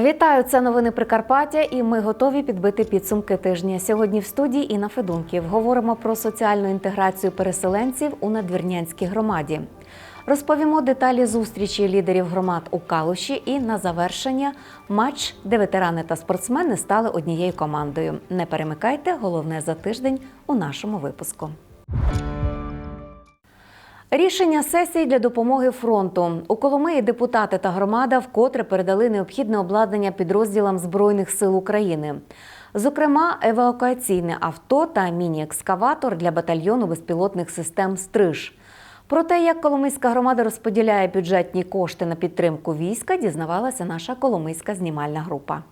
Вітаю, це новини Прикарпаття, і ми готові підбити підсумки тижня. Сьогодні в студії Інна Федунків говоримо про соціальну інтеграцію переселенців у надвірнянській громаді. Розповімо деталі зустрічі лідерів громад у Калуші і на завершення матч, де ветерани та спортсмени стали однією командою. Не перемикайте головне за тиждень у нашому випуску. Рішення сесії для допомоги фронту у Коломиї депутати та громада вкотре передали необхідне обладнання підрозділам збройних сил України. Зокрема, евакуаційне авто та міні-екскаватор для батальйону безпілотних систем Стриж. Про те, як Коломийська громада розподіляє бюджетні кошти на підтримку війська, дізнавалася наша Коломийська знімальна група.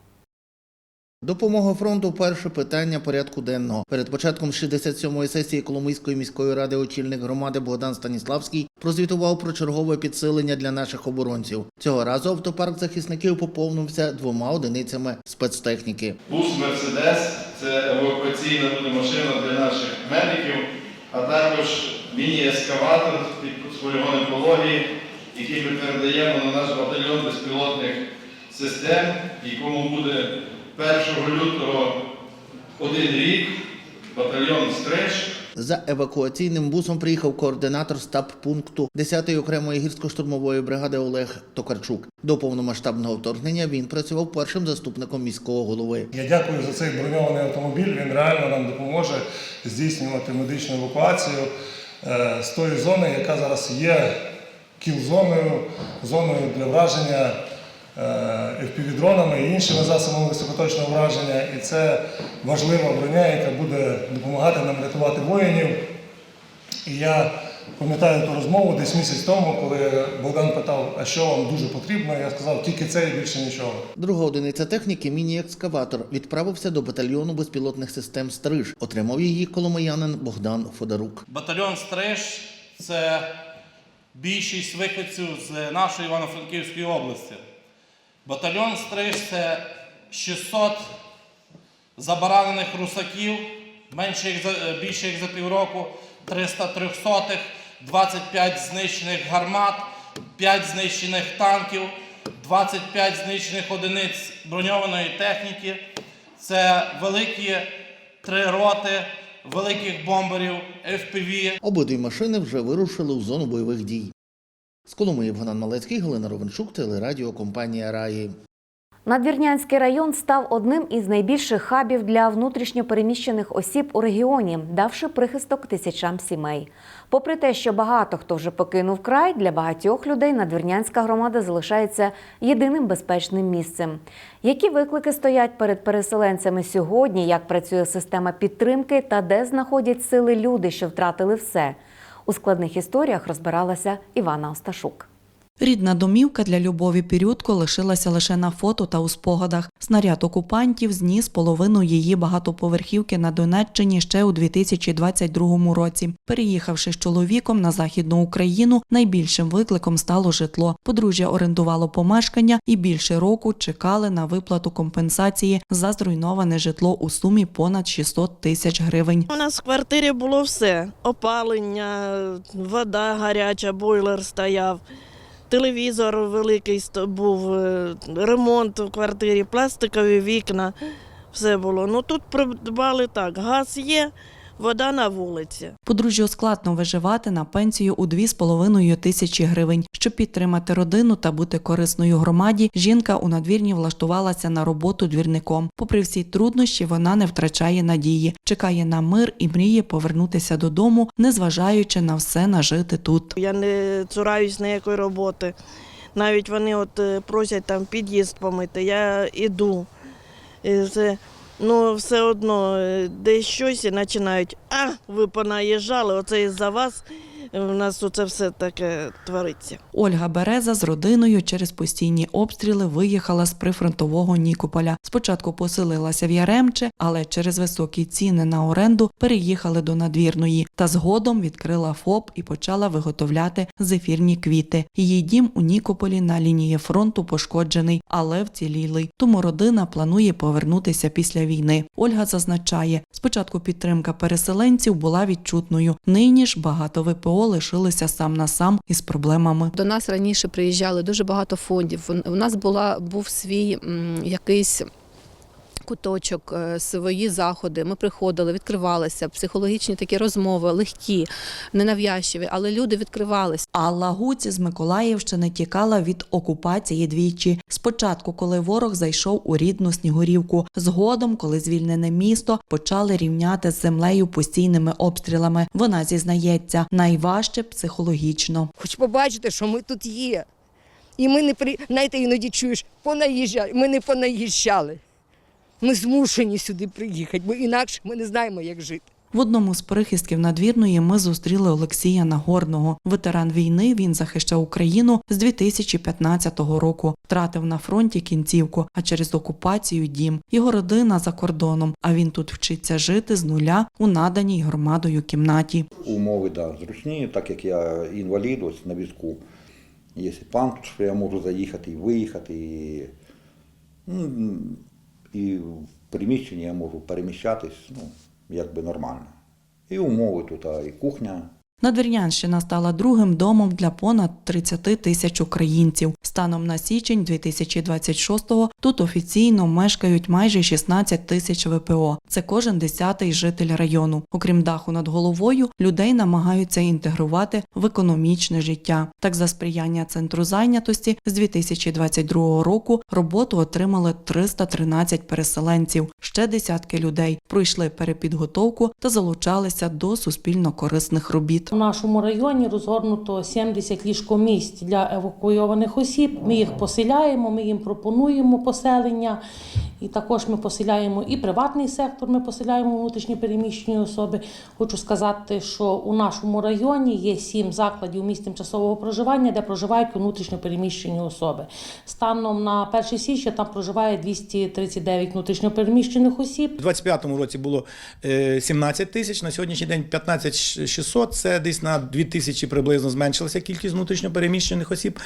Допомога фронту перше питання порядку денного. Перед початком 67-ї сесії Коломийської міської ради очільник громади Богдан Станіславський прозвітував про чергове підсилення для наших оборонців. Цього разу автопарк захисників поповнився двома одиницями спецтехніки. Бус Мерседес це евакуаційна машина для наших медиків, а також міні-ескаватор під полігон екології, який ми передаємо на наш батальйон безпілотних систем, якому буде 1 лютого один рік батальйон Стриж. За евакуаційним бусом приїхав координатор штаб пункту 10-ї окремої гірсько-штурмової бригади Олег Токарчук. До повномасштабного вторгнення він працював першим заступником міського голови. Я дякую за цей броньований автомобіль. Він реально нам допоможе здійснювати медичну евакуацію е, з тої зони, яка зараз є кіл-зоною, зоною для враження FPV-дронами і іншими засобами високоточного враження. І це важлива броня, яка буде допомагати нам рятувати воїнів. І я пам'ятаю ту розмову десь місяць тому, коли Богдан питав, а що вам дуже потрібно. Я сказав, тільки це і більше нічого. Друга одиниця техніки міні-екскаватор відправився до батальйону безпілотних систем Стриж. Отримав її коломиянин Богдан Федорук. Батальйон Стриж це більшість виходців з нашої Івано-Франківської області. Батальйон Стриж це 600 забаранених русаків, менше як за, е, більше як за півроку, 300 трьохсотих, 25 знищених гармат, 5 знищених танків, 25 знищених одиниць броньованої техніки. Це великі три роти великих бомберів FPV. Обидві машини вже вирушили у зону бойових дій. З Коломиї Богдан Малецький, Галина Ровенчук, телерадіокомпанія Раї. Надвірнянський район став одним із найбільших хабів для внутрішньопереміщених осіб у регіоні, давши прихисток тисячам сімей. Попри те, що багато хто вже покинув край, для багатьох людей надвірнянська громада залишається єдиним безпечним місцем. Які виклики стоять перед переселенцями сьогодні? Як працює система підтримки та де знаходять сили люди, що втратили все? У складних історіях розбиралася Івана Осташук. Рідна домівка для Любові Пірютко лишилася лише на фото та у спогадах. Снаряд окупантів зніс половину її багатоповерхівки на Донеччині ще у 2022 році. Переїхавши з чоловіком на західну Україну, найбільшим викликом стало житло. Подружжя орендувало помешкання і більше року чекали на виплату компенсації за зруйноване житло у сумі понад 600 тисяч гривень. У нас в квартирі було все: опалення, вода гаряча, бойлер стояв, телевізор великий був, е, ремонт в квартирі, пластикові вікна. Все було. Ну тут придбали так: газ є, вода на вулиці. Подружжю складно виживати на пенсію у 2,5 тисячі гривень. Щоб підтримати родину та бути корисною громаді, жінка у надвірні влаштувалася на роботу двірником. Попри всі труднощі, вона не втрачає надії, чекає на мир і мріє повернутися додому, незважаючи на все нажити тут. Я не цураюсь ніякої роботи. Навіть вони от е, просять там під'їзд помити, я іду. Все, ну, все одно е, десь щось і починають, а ви понаїжджали, оце із-за вас у нас оце все таке твориться. Ольга Береза з родиною через постійні обстріли виїхала з прифронтового Нікополя. Спочатку поселилася в Яремче, але через високі ціни на оренду переїхали до надвірної та згодом відкрила ФОП і почала виготовляти зефірні квіти. Її дім у Нікополі на лінії фронту пошкоджений, але вцілілий. Тому родина планує повернутися після війни. Ольга зазначає, спочатку підтримка переселенців була відчутною. Нині ж багато ВПО ВПО лишилися сам на сам із проблемами. До нас раніше приїжджали дуже багато фондів. У нас була був свій якийсь. Куточок, е, свої заходи. Ми приходили, відкривалися, психологічні такі розмови, легкі, ненав'язчиві, але люди відкривалися. Алла Гуць з Миколаївщини тікала від окупації двічі. Спочатку, коли ворог зайшов у рідну Снігурівку. Згодом, коли звільнене місто почали рівняти з землею постійними обстрілами. Вона зізнається, найважче психологічно. Хоч побачити, що ми тут є. І ми не при знаєте, іноді чуєш, понаїжджали. Ми не понаїжджали. Ми змушені сюди приїхати, бо інакше ми не знаємо, як жити. В одному з прихистків надвірної ми зустріли Олексія Нагорного. Ветеран війни він захищав Україну з 2015 року. Втратив на фронті кінцівку, а через окупацію дім. Його родина за кордоном. А він тут вчиться жити з нуля у наданій громадою кімнаті. Умови да, зручні, так як я інвалід ось на візку. Є пан, що я можу заїхати і виїхати. І, ну, і в приміщенні я можу переміщатись, ну, якби нормально. І умови тут, і кухня. Надвірнянщина стала другим домом для понад 30 тисяч українців. Станом на січень 2026-го тут офіційно мешкають майже 16 тисяч ВПО. Це кожен десятий житель району. Окрім даху над головою, людей намагаються інтегрувати в економічне життя. Так, за сприяння центру зайнятості з 2022 року роботу отримали 313 переселенців. Ще десятки людей пройшли перепідготовку та залучалися до суспільно корисних робіт. У нашому районі розгорнуто 70 ліжкомісць для евакуйованих осіб. Ми їх поселяємо, ми їм пропонуємо поселення. І також ми поселяємо і приватний сектор, ми поселяємо внутрішньо переміщені особи. Хочу сказати, що у нашому районі є сім закладів місць тимчасового проживання, де проживають внутрішньо переміщені особи. Станом на 1 січня там проживає 239 внутрішньо переміщених осіб. У 25-му році було е, 17 тисяч, на сьогоднішній день 15 600, це десь на 2 тисячі приблизно зменшилася кількість внутрішньо переміщених осіб.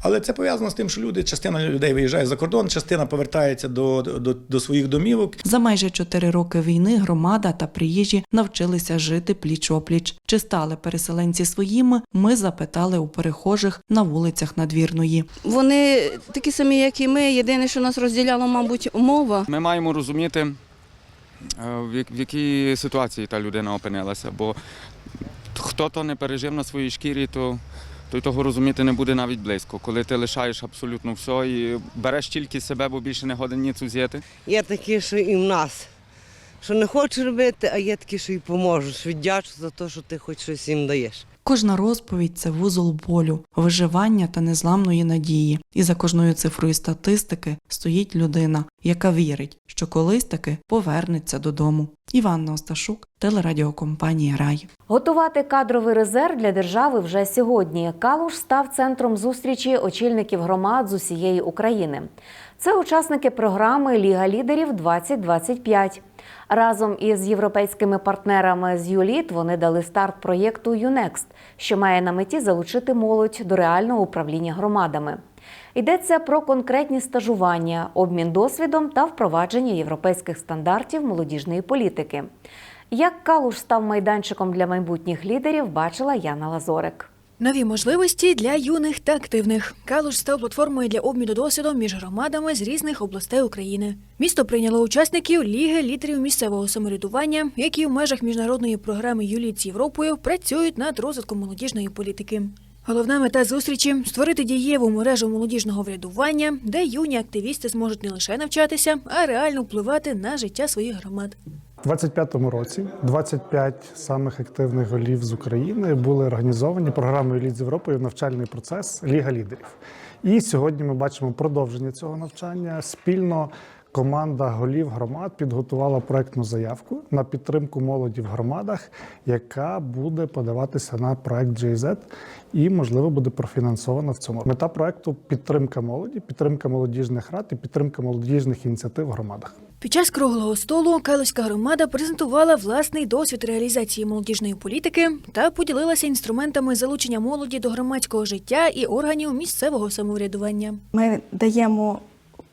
Але це пов'язано з тим, що люди, частина людей виїжджає за кордон, частина повертається до, до, до своїх домівок. За майже чотири роки війни громада та приїжджі навчилися жити пліч-опліч. Чи стали переселенці своїми? Ми запитали у перехожих на вулицях надвірної. Вони такі самі, як і ми. Єдине, що нас розділяло, мабуть, мова. Ми маємо розуміти, е, в в якій ситуації та людина опинилася, бо хто то не пережив на своїй шкірі, то той того розуміти не буде навіть близько. Коли ти лишаєш абсолютно все і береш тільки себе, бо більше не годен ні з'їти. Є такі, що і в нас, що не хочу робити, а є такі, що і поможуть. Віддячу за те, що ти хоч щось їм даєш. Кожна розповідь це вузол болю, виживання та незламної надії. І за кожною цифрою статистики стоїть людина, яка вірить, що колись таки повернеться додому. Іванна Осташук, телерадіокомпанія Рай. Готувати кадровий резерв для держави вже сьогодні. Калуш став центром зустрічі очільників громад з усієї України. Це учасники програми Ліга лідерів 2025 Разом із європейськими партнерами з ЮЛІТ вони дали старт проєкту ЮНЕКСТ, що має на меті залучити молодь до реального управління громадами. Йдеться про конкретні стажування, обмін досвідом та впровадження європейських стандартів молодіжної політики. Як Калуш став майданчиком для майбутніх лідерів, бачила Яна Лазорик. Нові можливості для юних та активних. Калуш став платформою для обміну досвідом між громадами з різних областей України. Місто прийняло учасників Ліги лідерів місцевого самоврядування, які в межах міжнародної програми «Юліт з Європою працюють над розвитком молодіжної політики. Головна мета зустрічі створити дієву мережу молодіжного врядування, де юні активісти зможуть не лише навчатися, а реально впливати на життя своїх громад. У 25-му році 25 самих активних голів з України були організовані програмою «Лід з Європою» навчальний процес Ліга лідерів. І сьогодні ми бачимо продовження цього навчання. Спільно команда голів громад підготувала проектну заявку на підтримку молоді в громадах, яка буде подаватися на проект GIZ і, можливо, буде профінансована в цьому. Мета проекту підтримка молоді, підтримка молодіжних рад і підтримка молодіжних ініціатив в громадах. Під час круглого столу Калуська громада презентувала власний досвід реалізації молодіжної політики та поділилася інструментами залучення молоді до громадського життя і органів місцевого самоврядування. Ми даємо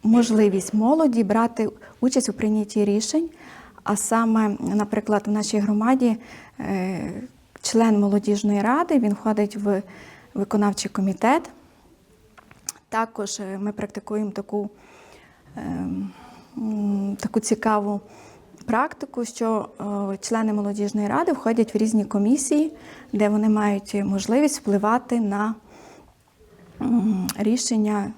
можливість молоді брати участь у прийнятті рішень, а саме, наприклад, в нашій громаді е, член молодіжної ради, він входить в виконавчий комітет. Також е, ми практикуємо таку, ем, таку цікаву практику, що е, члени молодіжної ради входять в різні комісії, де вони мають можливість впливати на рішення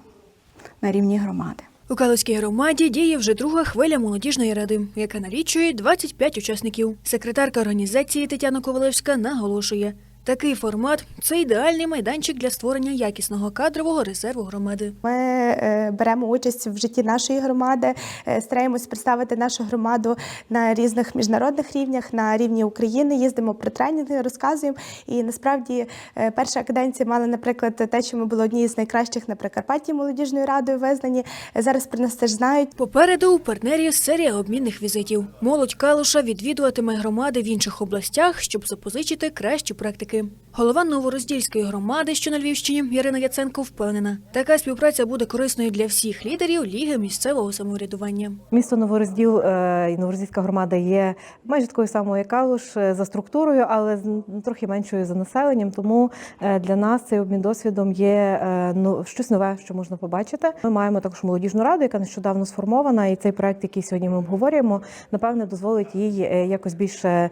на рівні громади. У Калицькій громаді діє вже друга хвиля молодіжної ради, яка налічує 25 учасників. Секретарка організації Тетяна Ковалевська наголошує, такий формат це ідеальний майданчик для створення якісного кадрового резерву громади. Ми е, беремо участь в житті нашої громади, е, стараємось представити нашу громаду на різних міжнародних рівнях, на рівні України. Їздимо про тренінги, розказуємо. І насправді е, перша каденція мала, наприклад, те, що ми були одні з найкращих на Прикарпатті молодіжною радою визнані. Зараз про нас теж знають. Попереду у партнерів серія обмінних візитів. Молодь Калуша відвідуватиме громади в інших областях, щоб запозичити кращі практики. Голова Новороздільської громади, що на Львівщині, Ярина Яценко, впевнена, така співпраця буде корисною для всіх лідерів ліги місцевого самоврядування. Місто Новорозділ е, і Новороздільська громада є майже такою самою, як Калуш, е, за структурою, але трохи меншою за населенням. Тому е, для нас цей обмін досвідом є ну, щось нове, що можна побачити. Ми маємо також молодіжну раду, яка нещодавно сформована, і цей проект, який сьогодні ми обговорюємо, напевне, дозволить їй якось більше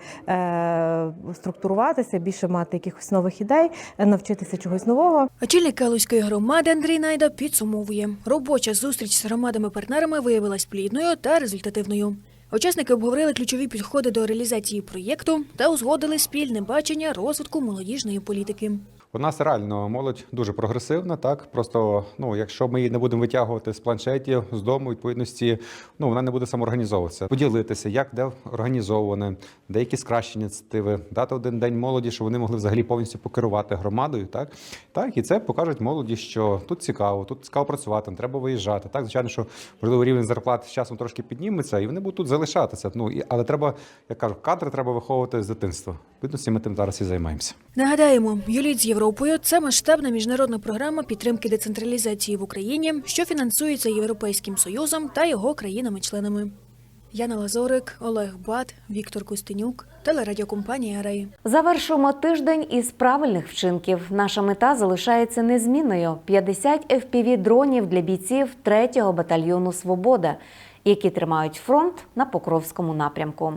структуруватися, більше мати якихось нових ідей, е, навчитися чогось нового. Очільник Калузької громади Андрій Найда підсумовує, робоча зустріч з громадами-партнерами виявилась плідною та результативною. Учасники обговорили ключові підходи до реалізації проєкту та узгодили спільне бачення розвитку молодіжної політики. У нас реально молодь дуже прогресивна, так просто ну, якщо ми її не будемо витягувати з планшетів, з дому, відповідності, ну вона не буде самоорганізовуватися. Поділитися, як де організоване, деякі кращі ініціативи, дати один день молоді, щоб вони могли взагалі повністю покерувати громадою. Так, так і це покажуть молоді, що тут цікаво, тут цікаво працювати, треба виїжджати. Так, звичайно, що можливо рівень зарплат з часом трошки підніметься, і вони будуть тут залишатися. Ну і але треба, як кажуть, кадри треба виховувати з дитинства. Відповідності ми тим зараз і займаємося. Нагадаємо, Юліт з Європою це масштабна міжнародна програма підтримки децентралізації в Україні, що фінансується Європейським Союзом та його країнами-членами. Яна Лазорик, Олег Бат, Віктор Костенюк, телерадіокомпанія Рей. Завершуємо тиждень із правильних вчинків. Наша мета залишається незмінною: 50 fpv дронів для бійців 3-го батальйону Свобода, які тримають фронт на Покровському напрямку.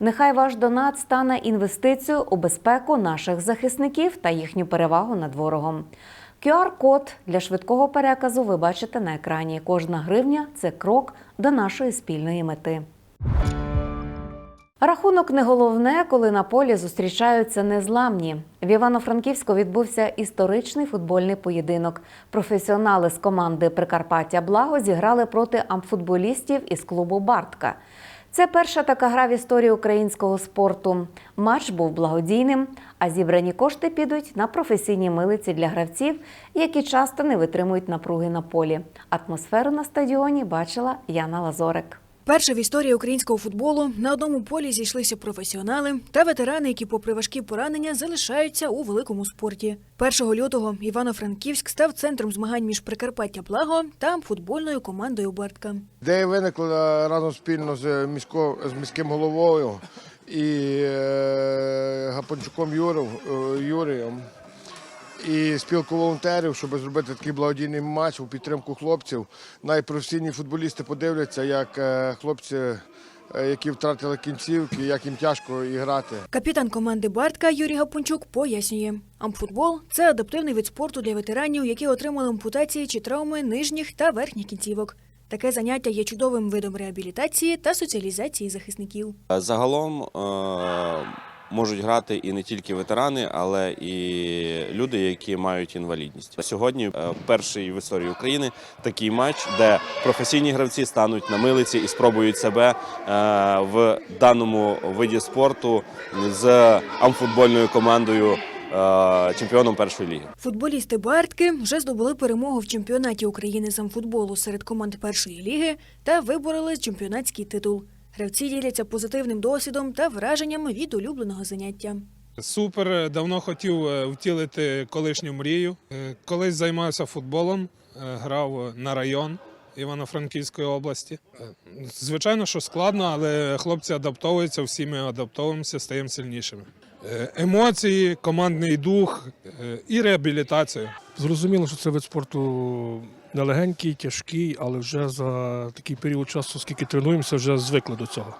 Нехай ваш донат стане інвестицією у безпеку наших захисників та їхню перевагу над ворогом. QR-код для швидкого переказу ви бачите на екрані. Кожна гривня це крок до нашої спільної мети. Рахунок не головне, коли на полі зустрічаються незламні. В Івано-Франківську відбувся історичний футбольний поєдинок. Професіонали з команди Прикарпаття Благо зіграли проти амфутболістів із клубу Бартка. Це перша така гра в історії українського спорту. Матч був благодійним, а зібрані кошти підуть на професійні милиці для гравців, які часто не витримують напруги на полі. Атмосферу на стадіоні бачила Яна Лазорик. Перше в історії українського футболу на одному полі зійшлися професіонали та ветерани, які, попри важкі поранення, залишаються у великому спорті. 1 лютого Івано-Франківськ став центром змагань між Прикарпаття Благо та футбольною командою Бартка. Ідея виникла разом спільно з, місько, з міським головою і е, Гапончуком Юров, е, Юрієм. І спілку волонтерів, щоб зробити такий благодійний матч у підтримку хлопців. Найпрофесійні футболісти подивляться, як е, хлопці, е, які втратили кінцівки, як їм тяжко грати. Капітан команди Бартка Юрій Гапончук пояснює, амфутбол це адаптивний вид спорту для ветеранів, які отримали ампутації чи травми нижніх та верхніх кінцівок. Таке заняття є чудовим видом реабілітації та соціалізації захисників. Загалом е, можуть грати і не тільки ветерани, але і люди, які мають інвалідність. Сьогодні е, перший в історії України такий матч, де професійні гравці стануть на милиці і спробують себе е, в даному виді спорту з амфутбольною командою. е, Чемпіоном першої ліги. Футболісти Бартки вже здобули перемогу в чемпіонаті України з амфутболу серед команд першої ліги та вибороли чемпіонатський титул. Гравці діляться позитивним досвідом та враженнями від улюбленого заняття. Супер, давно хотів е, втілити колишню мрію. Е, Колись займався футболом, е, грав на район Івано-Франківської області. Звичайно, що складно, але хлопці адаптовуються, всі ми адаптовуємося, стаємо сильнішими. Емоції, командний дух і реабілітація. Зрозуміло, що це вид спорту нелегенький, тяжкий, але вже за такий період часу, скільки тренуємося, вже звикли до цього.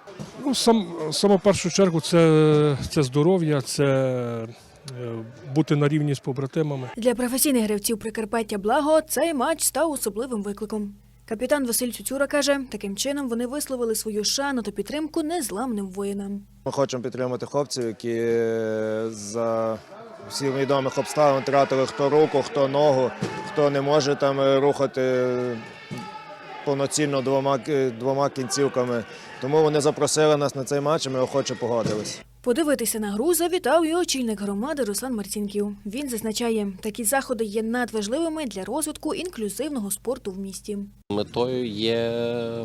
Ну, сам, саме в першу чергу, це, це здоров'я, це е, бути на рівні з побратимами. Для професійних гравців Прикарпаття Благо цей матч став особливим викликом. Капітан Василь Цюцюра каже, таким чином вони висловили свою шану та підтримку незламним воїнам. Ми хочемо підтримати хлопців, які е, за всіх відомих обставин втратили хто руку, хто ногу, хто не може там е, рухати е, повноцінно двома, двома кінцівками. Тому вони запросили нас на цей матч, і ми охоче погодились. Подивитися на гру завітав і очільник громади Руслан Марцінків. Він зазначає, такі заходи є надважливими для розвитку інклюзивного спорту в місті. Метою є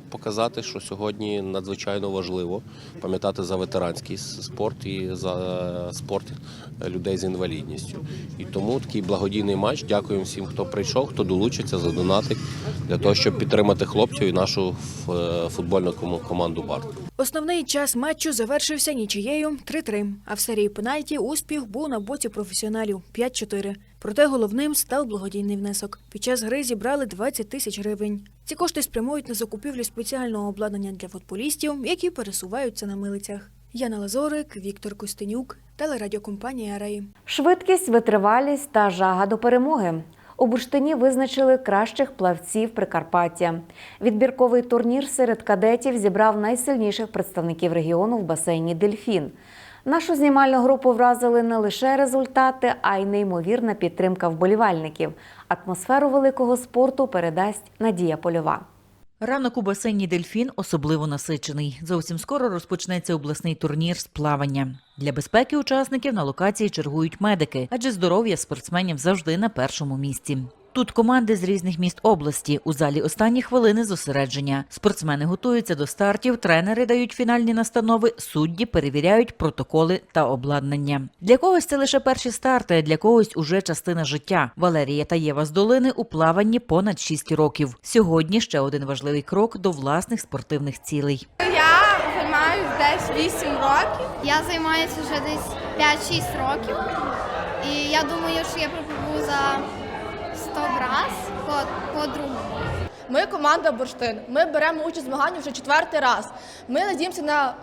показати, що сьогодні надзвичайно важливо пам'ятати за ветеранський спорт і за спорт людей з інвалідністю. І тому такий благодійний матч. Дякуємо всім, хто прийшов, хто долучиться, задонатить для того, щоб підтримати хлопців і нашу футбольну команду Барт. Основний час матчу завершився нічиєю 3-3, а в серії пенальті успіх був на боці професіоналів 5-4. Проте головним став благодійний внесок. Під час гри зібрали 20 тисяч гривень. Ці кошти спрямують на закупівлю спеціального обладнання для футболістів, які пересуваються на милицях. Яна Лазорик, Віктор Костенюк, телерадіокомпанія Раї. Швидкість, витривалість та жага до перемоги. У бурштині визначили кращих плавців Прикарпаття. Відбірковий турнір серед кадетів зібрав найсильніших представників регіону в басейні Дельфін. Нашу знімальну групу вразили не лише результати, а й неймовірна підтримка вболівальників. Атмосферу великого спорту передасть Надія Польова. Ранок у басейні Дельфін особливо насичений. Зовсім скоро розпочнеться обласний турнір з плавання. Для безпеки учасників на локації чергують медики, адже здоров'я спортсменів завжди на першому місці. Тут команди з різних міст області. У залі останні хвилини зосередження. Спортсмени готуються до стартів, тренери дають фінальні настанови, судді перевіряють протоколи та обладнання. Для когось це лише перші старти, для когось уже частина життя. Валерія та Єва з долини у плаванні понад 6 років. Сьогодні ще один важливий крок до власних спортивних цілей. Я займаюся десь 8 років. Я займаюся вже десь 5-6 років. І я думаю, що я пропливу за 100 раз по, по другому. Ми команда Бурштин. Ми беремо участь в змаганні вже четвертий раз. Ми надіємося на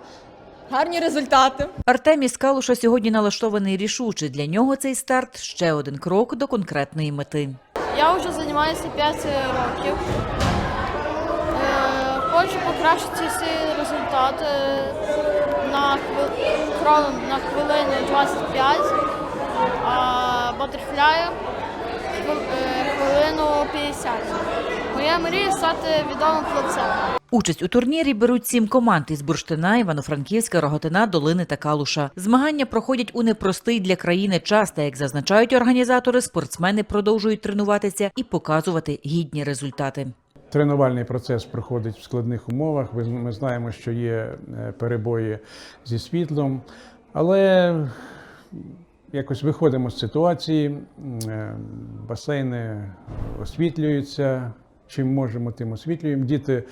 гарні результати. Артем із Калуша сьогодні налаштований рішуче. Для нього цей старт ще один крок до конкретної мети. Я вже займаюся 5 років. Е, Хочу покращити свій результат е, на, хвил- на хвилину 25, а батерфляю хвилину 50. Моя мрія стати відомим хлопцем. Участь у турнірі беруть сім команд із Бурштина, Івано-Франківська, Роготина, Долини та Калуша. Змагання проходять у непростий для країни час, та як зазначають організатори, спортсмени продовжують тренуватися і показувати гідні результати. Тренувальний процес проходить в складних умовах. Ми знаємо, що є е, перебої зі світлом, але якось виходимо з ситуації, е, басейни освітлюються. Чим можемо, тим освітлюємо. Діти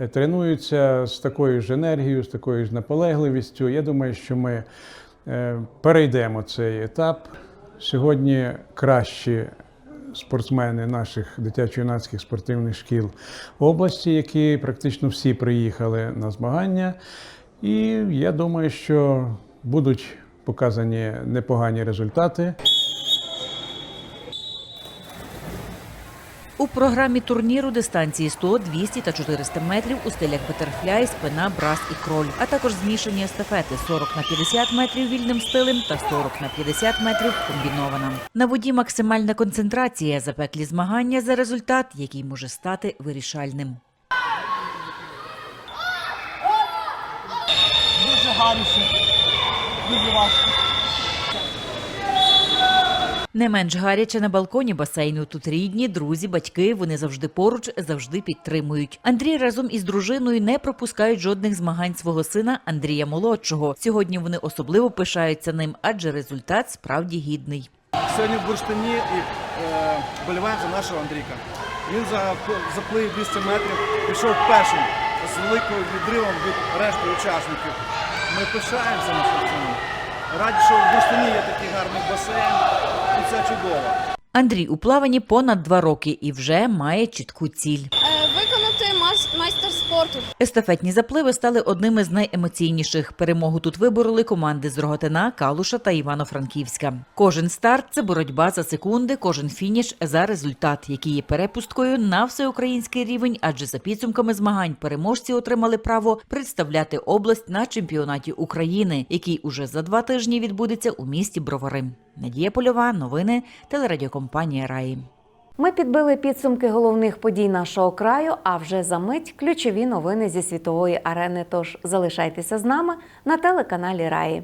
е, тренуються з такою ж енергією, з такою ж наполегливістю. Я думаю, що ми е, перейдемо цей етап. Сьогодні кращі спортсмени наших дитячо-юнацьких спортивних шкіл області, які практично всі приїхали на змагання. І я думаю, що будуть показані непогані результати. У програмі турніру дистанції 100, 200 та 400 метрів у стилях батерфляй, спина, брас і кроль, а також змішані естафети 40 на 50 метрів вільним стилем та 40 на 50 метрів комбінована. На воді максимальна концентрація, запеклі змагання за результат, який може стати вирішальним. Дуже гаряче, дуже важко. Не менш гаряче на балконі басейну. Тут рідні, друзі, батьки. Вони завжди поруч, завжди підтримують. Андрій разом із дружиною не пропускають жодних змагань свого сина Андрія Молодшого. Сьогодні вони особливо пишаються ним, адже результат справді гідний. Сьогодні в Бурштині і е, за нашого Андрійка. Він за заплив 200 метрів, пішов першим з великим відривом від решти учасників. Ми пишаємося нашим сином. Раді, що в Бурштині є такий гарний басейн, і це чудово. Андрій у плаванні понад два роки і вже має чітку ціль. Спорту. Естафетні запливи стали одними з найемоційніших. Перемогу тут вибороли команди з Роготина, Калуша та Івано-Франківська. Кожен старт це боротьба за секунди, кожен фініш за результат, який є перепусткою на всеукраїнський рівень, адже за підсумками змагань переможці отримали право представляти область на чемпіонаті України, який уже за два тижні відбудеться у місті Бровари. Надія Польова, новини, телерадіокомпанія Раї. Ми підбили підсумки головних подій нашого краю. А вже за мить ключові новини зі світової арени. Тож залишайтеся з нами на телеканалі Раї.